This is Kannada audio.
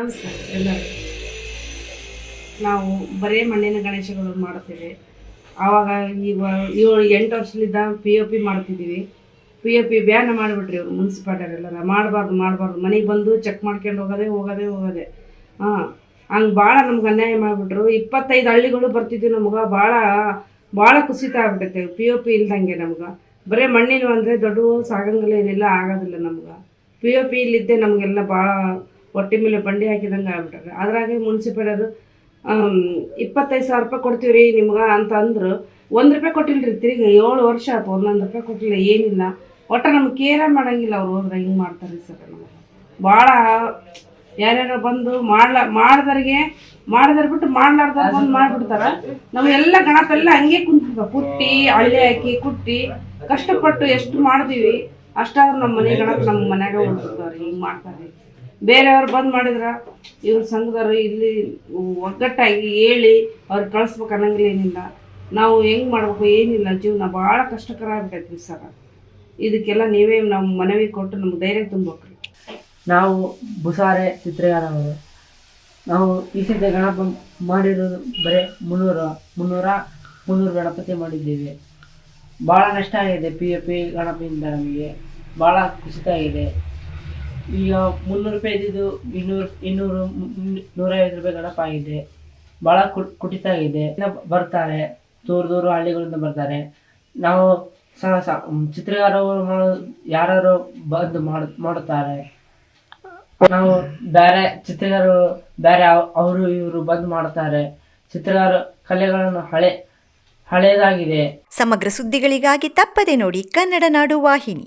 ನಮಸ್ಕಾರ ಎಲ್ಲರಿಗೂ ನಾವು ಬರೇ ಮಣ್ಣಿನ ಗಣೇಶಗಳು ಮಾಡುತ್ತೇವೆ. ಆವಾಗ ಈಗ ಏಳು, ಎಂಟು ವರ್ಷದಿಂದ ಪಿ ಒ ಪಿ ಮಾಡ್ತಿದ್ದೀವಿ ಪಿ ಒ ಪಿ ಬ್ಯಾನ್ ಮಾಡಿಬಿಟ್ರಿ ಇವರು ಮುನ್ಸಿಪಾಲ್ಟಿಯವರೆಲ್ಲ ಮಾಡಬಾರ್ದು ಮಾಡಬಾರ್ದು. ಮನೆಗೆ ಬಂದು ಚೆಕ್ ಮಾಡ್ಕೊಂಡು ಹೋಗೋದೆ ಹೋಗೋದೆ ಹೋಗೋದೆ. ಹಾಂ, ಹಂಗೆ ಭಾಳ ನಮ್ಗೆ ಅನ್ಯಾಯ ಮಾಡಿಬಿಟ್ರು. ಇಪ್ಪತ್ತೈದು ಹಳ್ಳಿಗಳು ಬರ್ತಿದ್ವಿ ನಮ್ಗೆ ಭಾಳ ಭಾಳ ಕುಸಿತ ಆಗ್ಬಿಟ್ಟೈತೆ ಪಿ ಒ ಪಿ ಇಲ್ದಂಗೆ ನಮ್ಗೆ. ಬರೀ ಮಣ್ಣಿನ ಅಂದರೆ ದೊಡ್ಡ ಸಾಗಂಗಲ್ಲ ಏನಿಲ್ಲ, ಆಗೋದಿಲ್ಲ ನಮ್ಗೆ. ಪಿ ಒ ಪಿ ಇಲ್ಲಿದ್ದೆ ನಮಗೆಲ್ಲ ಭಾಳ ಹೊಟ್ಟೆ ಮೇಲೆ ಬಂಡಿ ಹಾಕಿದಂಗೆ ಆಗ್ಬಿಟ್ರೆ ಅದ್ರಾಗೆ ಅದು ಇಪ್ಪತ್ತೈದು ಸಾವಿರ ರೂಪಾಯಿ ಕೊಡ್ತೀವಿ ರೀ ನಿಮ್ಗೆ ಅಂತ ಅಂದ್ರು. ಒಂದು ರೂಪಾಯಿ ಕೊಟ್ಟಿಲ್ಲ ರೀ ತಿರುಗಿ ಏಳು ವರ್ಷ ಆಯ್ತು ಒಂದೊಂದು ರೂಪಾಯಿ ಕೊಟ್ಟಿಲ್ಲ, ಏನಿಲ್ಲ. ಒಟ್ಟು ನಮ್ಗೆ ಕೇರ ಮಾಡೋಂಗಿಲ್ಲ ಅವ್ರು ಹೋದ್ರೆ ಹಿಂಗೆ ಮಾಡ್ತಾರೆ ಸರ್ ನಮಗೆ. ಭಾಳ ಯಾರ್ಯಾರೋ ಬಂದು ಮಾಡ್ಲ, ಮಾಡ್ದವ್ರಿಗೆ ಮಾಡಿದ್ರೆ ಬಿಟ್ಟು ಮಾಡ್ಲಾರ್ದವ್ರು ಬಂದು ಮಾಡಿಬಿಡ್ತಾರೆ. ನಾವೆಲ್ಲ ಗಣಪ ಎಲ್ಲ ಹಂಗೆ ಕುಂತ ಕುಟ್ಟಿ, ಹಳ್ಳಿ ಹಾಕಿ ಕುಟ್ಟಿ, ಕಷ್ಟಪಟ್ಟು ಎಷ್ಟು ಮಾಡ್ತೀವಿ, ಅಷ್ಟಾದ್ರೂ ನಮ್ಮ ಮನೆ ಗಣಪ ನಮ್ಮ ಮನ್ಯಾಗ ಉಳ್ದಿರ್ತಾವ್ರಿ, ಹಿಂಗೆ ಮಾಡ್ತಾರೆ. ಬೇರೆಯವ್ರು ಬಂದ್ ಮಾಡಿದ್ರ ಇವ್ರ ಸಂಘದವ್ರು ಇಲ್ಲಿ ಒಗ್ಗಟ್ಟಾಗಿ ಹೇಳಿ ಅವ್ರು ಕಳಿಸ್ಬೇಕು ಅನ್ನಂಗಿಲ್ಲ ಏನಿಲ್ಲ. ನಾವು ಹೆಂಗೆ ಮಾಡ್ಬೇಕು ಏನಿಲ್ಲ. ಜೀವನ ಭಾಳ ಕಷ್ಟಕರ ಆಗ್ಬಿಟ್ಟೈತಿ ಸರ್. ಇದಕ್ಕೆಲ್ಲ ನೀವೇ ನಮ್ಮ ಮನವಿ ಕೊಟ್ಟು ನಮ್ಗೆ ಧೈರ್ಯ ತುಂಬಬೇಕ್ರಿ. ನಾವು ಬುಸಾರೆ ಚಿತ್ರಗಾರವರು ನಾವು ಈ ಸಿದ್ಧ ಗಣಪ ಮಾಡಿರೋದು ಬರೀ ಮುನ್ನೂರ ಮುನ್ನೂರ, ಮುನ್ನೂರು ಗಣಪತಿ ಮಾಡಿದ್ದೀವಿ. ಭಾಳ ನಷ್ಟ ಆಗಿದೆ ಪಿ ಎ ಪಿ ಗಣಪತಿಯಿಂದ ನಮಗೆ. ಭಾಳ ಕುಸಿತ ಆಗಿದೆ. ಈಗ ಮುನ್ನೂರು ರೂಪಾಯಿ ಇದ್ದಿದ್ದು ಇನ್ನೂರು ಇನ್ನೂರು ನೂರೈವತ್ತು ರೂಪಾಯಿ ಗಣಪ ಆಗಿದೆ. ಭಾಳ ಕುಟ್, ಕುಟಿತ ಆಗಿದೆ. ಬರ್ತಾರೆ. ದೂರ ದೂರ ಹಳ್ಳಿಗಳಿಂದ ಬರ್ತಾರೆ. ನಾವು ಮಾಡೋ ಯಾರು ಬಂದು ಮಾಡ, ಮಾಡುತ್ತಾರೆ. ನಾವು ಬೇರೆ ಚಿತ್ರಗಾರರು ಬೇರೆ ಅವರು, ಇವರು ಬಂದು ಮಾಡ್ತಾರೆ ಚಿತ್ರಗಾರ ಕಲೆಗಳನ್ನು ಹಳೆ ಹಳೆಯದಾಗಿದೆ ಸಮಗ್ರ ಸುದ್ದಿಗಳಿಗಾಗಿ ತಪ್ಪದೆ ನೋಡಿ ಕನ್ನಡ ನಾಡು ವಾಹಿನಿ.